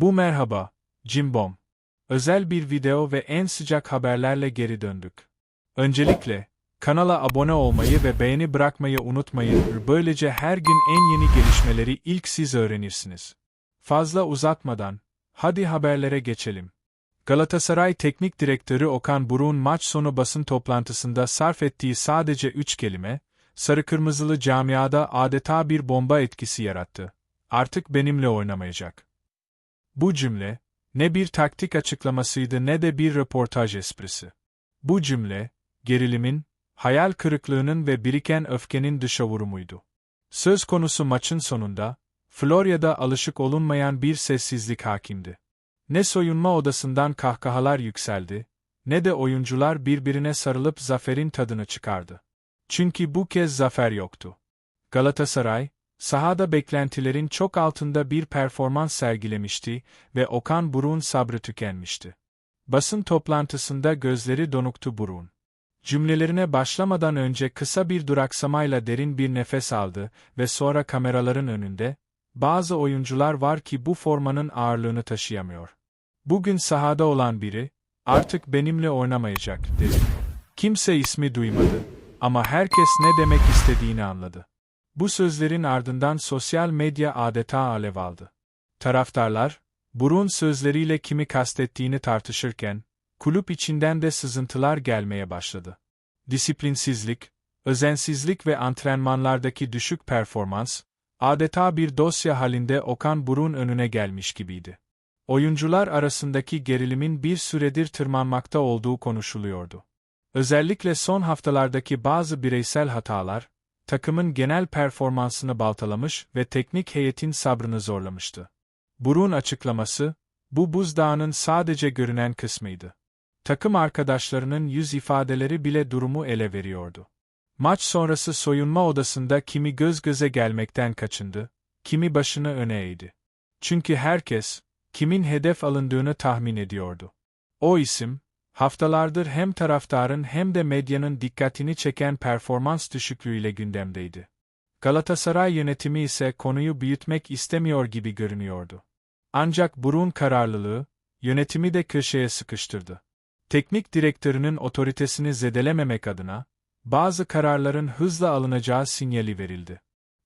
Bu merhaba, Cimbom. Özel bir video ve en sıcak haberlerle geri döndük. Öncelikle, kanala abone olmayı ve beğeni bırakmayı unutmayın. Böylece her gün en yeni gelişmeleri ilk siz öğrenirsiniz. Fazla uzatmadan, hadi haberlere geçelim. Galatasaray Teknik Direktörü Okan Buruk'un maç sonu basın toplantısında sarf ettiği sadece üç kelime, sarı kırmızılı camiada adeta bir bomba etkisi yarattı. Artık benimle oynamayacak. Bu cümle, ne bir taktik açıklamasıydı ne de bir röportaj esprisi. Bu cümle, gerilimin, hayal kırıklığının ve biriken öfkenin dışa vurumuydu. Söz konusu maçın sonunda, Florya'da alışık olunmayan bir sessizlik hakimdi. Ne soyunma odasından kahkahalar yükseldi, ne de oyuncular birbirine sarılıp zaferin tadını çıkardı. Çünkü bu kez zafer yoktu. Galatasaray, sahada beklentilerin çok altında bir performans sergilemişti ve Okan Buruk'un sabrı tükenmişti. Basın toplantısında gözleri donuktu Buruk'un. Cümlelerine başlamadan önce kısa bir duraksamayla derin bir nefes aldı ve sonra kameraların önünde, bazı oyuncular var ki bu formanın ağırlığını taşıyamıyor. Bugün sahada olan biri, artık benimle oynamayacak, dedi. Kimse ismi duymadı ama herkes ne demek istediğini anladı. Bu sözlerin ardından sosyal medya adeta alev aldı. Taraftarlar, Burun sözleriyle kimi kastettiğini tartışırken, kulüp içinden de sızıntılar gelmeye başladı. Disiplinsizlik, özensizlik ve antrenmanlardaki düşük performans, adeta bir dosya halinde Okan Burun önüne gelmiş gibiydi. Oyuncular arasındaki gerilimin bir süredir tırmanmakta olduğu konuşuluyordu. Özellikle son haftalardaki bazı bireysel hatalar, takımın genel performansını baltalamış ve teknik heyetin sabrını zorlamıştı. Burun açıklaması, bu buzdağının sadece görünen kısmıydı. Takım arkadaşlarının yüz ifadeleri bile durumu ele veriyordu. Maç sonrası soyunma odasında kimi göz göze gelmekten kaçındı, kimi başını öne eğdi. Çünkü herkes, kimin hedef alındığını tahmin ediyordu. O isim, haftalardır hem taraftarın hem de medyanın dikkatini çeken performans düşüklüğüyle gündemdeydi. Galatasaray yönetimi ise konuyu büyütmek istemiyor gibi görünüyordu. Ancak burun kararlılığı, yönetimi de köşeye sıkıştırdı. Teknik direktörünün otoritesini zedelememek adına, bazı kararların hızla alınacağı sinyali verildi.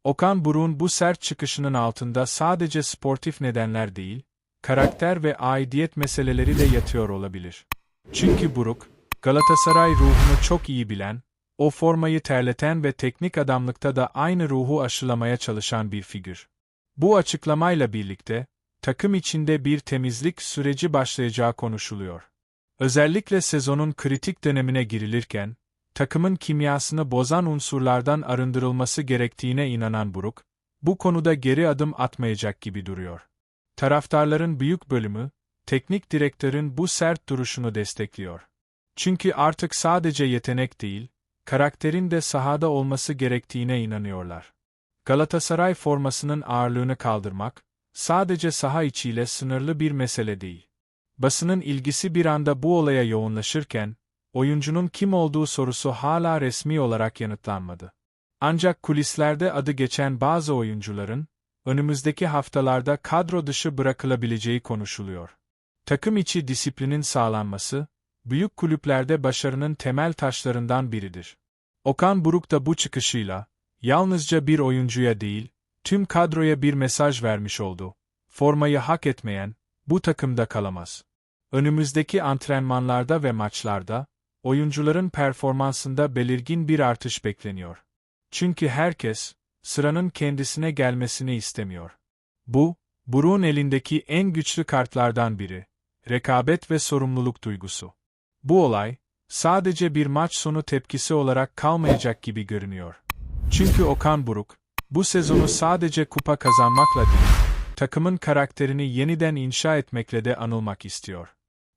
Okan Buruk'un bu sert çıkışının altında sadece sportif nedenler değil, karakter ve aidiyet meseleleri de yatıyor olabilir. Çünkü Buruk, Galatasaray ruhunu çok iyi bilen, o formayı terleten ve teknik adamlıkta da aynı ruhu aşılamaya çalışan bir figür. Bu açıklamayla birlikte, takım içinde bir temizlik süreci başlayacağı konuşuluyor. Özellikle sezonun kritik dönemine girilirken, takımın kimyasını bozan unsurlardan arındırılması gerektiğine inanan Buruk, bu konuda geri adım atmayacak gibi duruyor. Taraftarların büyük bölümü, teknik direktörün bu sert duruşunu destekliyor. Çünkü artık sadece yetenek değil, karakterin de sahada olması gerektiğine inanıyorlar. Galatasaray formasının ağırlığını kaldırmak, sadece saha içiyle sınırlı bir mesele değil. Basının ilgisi bir anda bu olaya yoğunlaşırken, oyuncunun kim olduğu sorusu hala resmi olarak yanıtlanmadı. Ancak kulislerde adı geçen bazı oyuncuların, önümüzdeki haftalarda kadro dışı bırakılabileceği konuşuluyor. Takım içi disiplinin sağlanması, büyük kulüplerde başarının temel taşlarından biridir. Okan Buruk da bu çıkışıyla, yalnızca bir oyuncuya değil, tüm kadroya bir mesaj vermiş oldu. Formayı hak etmeyen, bu takımda kalamaz. Önümüzdeki antrenmanlarda ve maçlarda, oyuncuların performansında belirgin bir artış bekleniyor. Çünkü herkes, sıranın kendisine gelmesini istemiyor. Bu, Buruk'un elindeki en güçlü kartlardan biri, rekabet ve sorumluluk duygusu. Bu olay, sadece bir maç sonu tepkisi olarak kalmayacak gibi görünüyor. Çünkü Okan Buruk, bu sezonu sadece kupa kazanmakla değil, takımın karakterini yeniden inşa etmekle de anılmak istiyor.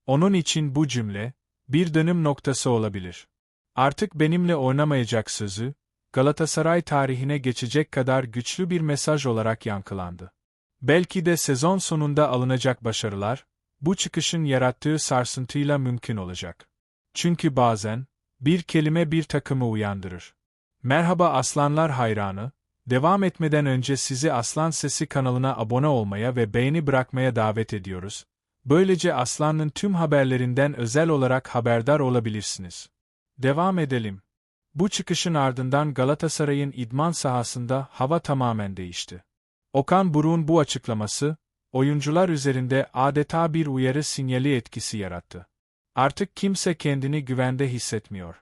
Onun için bu cümle, bir dönüm noktası olabilir. Artık benimle oynamayacak sözü, Galatasaray tarihine geçecek kadar güçlü bir mesaj olarak yankılandı. Belki de sezon sonunda alınacak başarılar, bu çıkışın yarattığı sarsıntıyla mümkün olacak. Çünkü bazen, bir kelime bir takımı uyandırır. Merhaba aslanlar hayranı, Devam etmeden önce sizi Aslan Sesi kanalına abone olmaya ve beğeni bırakmaya davet ediyoruz. Böylece Aslan'ın tüm haberlerinden özel olarak haberdar olabilirsiniz. Devam edelim. Bu çıkışın ardından Galatasaray'ın idman sahasında hava tamamen değişti. Okan Buruk'un bu açıklaması, oyuncular üzerinde adeta bir uyarı sinyali etkisi yarattı. Artık kimse kendini güvende hissetmiyor.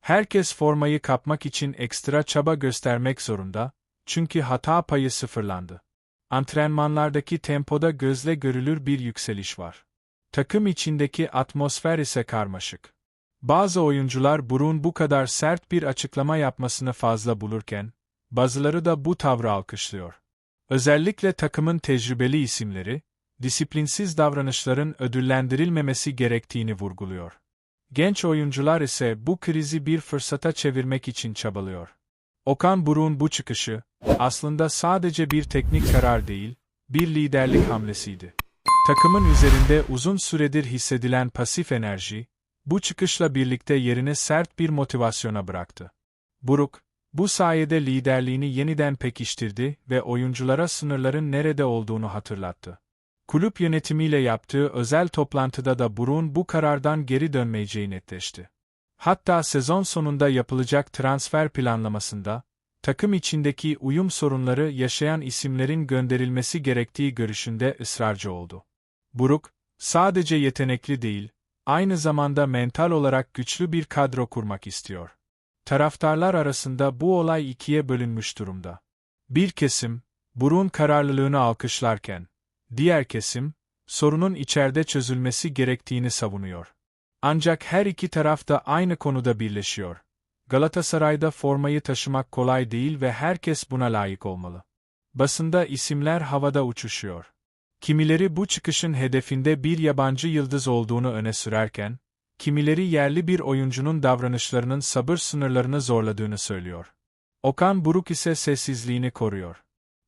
Herkes formayı kapmak için ekstra çaba göstermek zorunda, çünkü hata payı sıfırlandı. Antrenmanlardaki tempoda gözle görülür bir yükseliş var. Takım içindeki atmosfer ise karmaşık. Bazı oyuncular Burun bu kadar sert bir açıklama yapmasını fazla bulurken, bazıları da bu tavrı alkışlıyor. Özellikle takımın tecrübeli isimleri, disiplinsiz davranışların ödüllendirilmemesi gerektiğini vurguluyor. Genç oyuncular ise bu krizi bir fırsata çevirmek için çabalıyor. Okan Buruk'un bu çıkışı, aslında sadece bir teknik karar değil, bir liderlik hamlesiydi. Takımın üzerinde uzun süredir hissedilen pasif enerji, bu çıkışla birlikte yerine sert bir motivasyona bıraktı. Buruk, bu sayede liderliğini yeniden pekiştirdi ve oyunculara sınırların nerede olduğunu hatırlattı. Kulüp yönetimiyle yaptığı özel toplantıda da Buruk'un bu karardan geri dönmeyeceği netleşti. Hatta sezon sonunda yapılacak transfer planlamasında, takım içindeki uyum sorunları yaşayan isimlerin gönderilmesi gerektiği görüşünde ısrarcı oldu. Buruk, sadece yetenekli değil, aynı zamanda mental olarak güçlü bir kadro kurmak istiyor. Taraftarlar arasında bu olay ikiye bölünmüş durumda. Bir kesim, Buruk'un kararlılığını alkışlarken, diğer kesim, sorunun içeride çözülmesi gerektiğini savunuyor. Ancak her iki taraf da aynı konuda birleşiyor. Galatasaray'da formayı taşımak kolay değil ve herkes buna layık olmalı. Basında isimler havada uçuşuyor. Kimileri bu çıkışın hedefinde bir yabancı yıldız olduğunu öne sürerken, kimileri yerli bir oyuncunun davranışlarının sabır sınırlarını zorladığını söylüyor. Okan Buruk ise sessizliğini koruyor.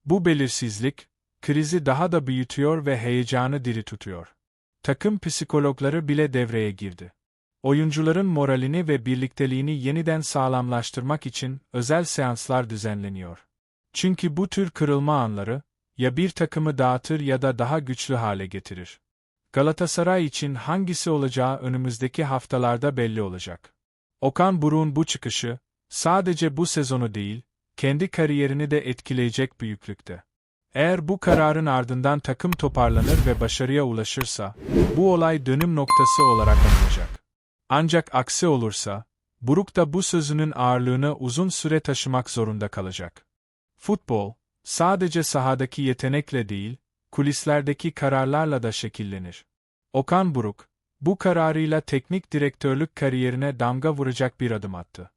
Bu belirsizlik, krizi daha da büyütüyor ve heyecanı diri tutuyor. Takım psikologları bile devreye girdi. Oyuncuların moralini ve birlikteliğini yeniden sağlamlaştırmak için özel seanslar düzenleniyor. Çünkü bu tür kırılma anları, ya bir takımı dağıtır ya da daha güçlü hale getirir. Galatasaray için hangisi olacağı önümüzdeki haftalarda belli olacak. Okan Buruk'un bu çıkışı, sadece bu sezonu değil, kendi kariyerini de etkileyecek büyüklükte. Eğer bu kararın ardından takım toparlanır ve başarıya ulaşırsa, bu olay dönüm noktası olarak anılacak. Ancak aksi olursa, Buruk da bu sözünün ağırlığını uzun süre taşımak zorunda kalacak. Futbol, sadece sahadaki yetenekle değil, kulislerdeki kararlarla da şekillenir. Okan Buruk, bu kararıyla teknik direktörlük kariyerine damga vuracak bir adım attı.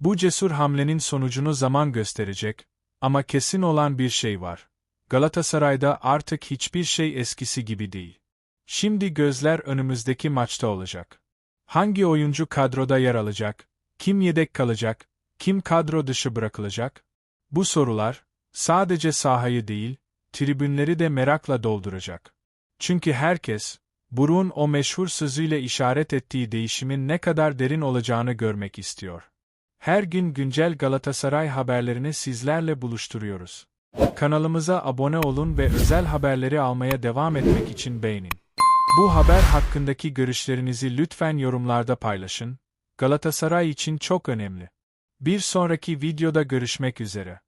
Bu cesur hamlenin sonucunu zaman gösterecek ama kesin olan bir şey var. Galatasaray'da artık hiçbir şey eskisi gibi değil. Şimdi gözler önümüzdeki maçta olacak. Hangi oyuncu kadroda yer alacak? Kim yedek kalacak? Kim kadro dışı bırakılacak? Bu sorular, sadece sahayı değil, tribünleri de merakla dolduracak. Çünkü herkes, Buruk'un o meşhur sözüyle işaret ettiği değişimin ne kadar derin olacağını görmek istiyor. Her gün güncel Galatasaray haberlerini sizlerle buluşturuyoruz. Kanalımıza abone olun ve özel haberleri almaya devam etmek için beğenin. Bu haber hakkındaki görüşlerinizi lütfen yorumlarda paylaşın. Galatasaray için çok önemli. Bir sonraki videoda görüşmek üzere.